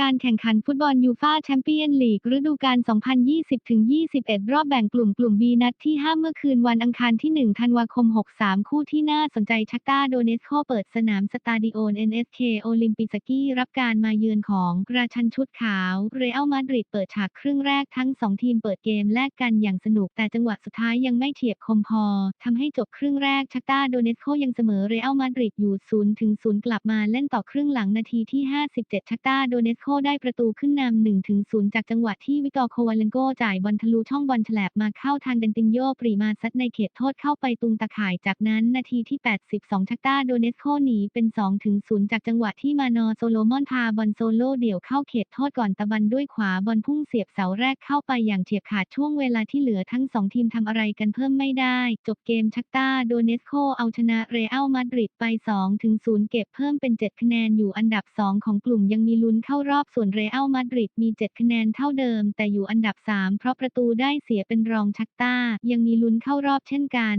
การแข่งขันฟุตบอลยูฟาแชมเปี้ยนลีกฤดูกาล 2020-21 รอบแบ่งกลุ่มกลุ่ม B นัดที่ 5 เมื่อคืนวันอังคารที่ 1 ธันวาคม 63 คู่ที่น่าสนใจชักตาโดเนสโคเปิดสนามสตาดิโอน NSK โอลิมปิสกี้รับการมาเยือนของราชันชุดขาว เรอัลมาดริดเปิดฉากครึ่งแรกทั้ง 2 ทีมเปิดเกมแลกกันอย่างสนุก แต่จังหวะสุดท้ายยังไม่เฉียบคมพอทำให้จบครึ่งแรกชักตาโดเนสโคยังเสมอเรอัลมาดริดอยู่0-0กลับมาเล่นต่อครึ่งหลังนาทีที่ 57 ชักตาโดเนสโคได้ประตูขึ้นนำ1ถึง0จากจังหวะที่วิกอโควาเลนโกจ่ายบอลทะลุช่องบอลฉลบมาเข้าทางเดนตินโยปรีมาซัดในเขตโทษเข้าไปตุงตะข่ายจากนั้นนาทีที่ 82 ชักต้าโดเนสโคหนีเป็น2ถึง0จากจังหวะที่มานอโซโลมอนพาบอลโซโล่เดี่ยวเข้าเขตโทษก่อนตะบันด้วยขวาบอลพุ่งเสียบเสาแรกเข้าไปอย่างเฉียบขาดช่วงเวลาที่เหลือทั้ง 2 ทีมทำอะไรกันเพิ่มไม่ได้ จบเกมชักต้าโดเนสโคเอาชนะเรอัลมาดริดไป2ถึง0เก็บเพิ่มเป็น 7 คะแนนอยู่อันดับ 2 ของกลุ่มยังมีลุ้นเข้ารอบส่วนเรอัลมาดริดมี 7 คะแนนเท่าเดิม แต่อยู่อันดับ 3 เพราะประตูได้เสียเป็นรองชักต้า ยังมีลุ้นเข้ารอบเช่นกัน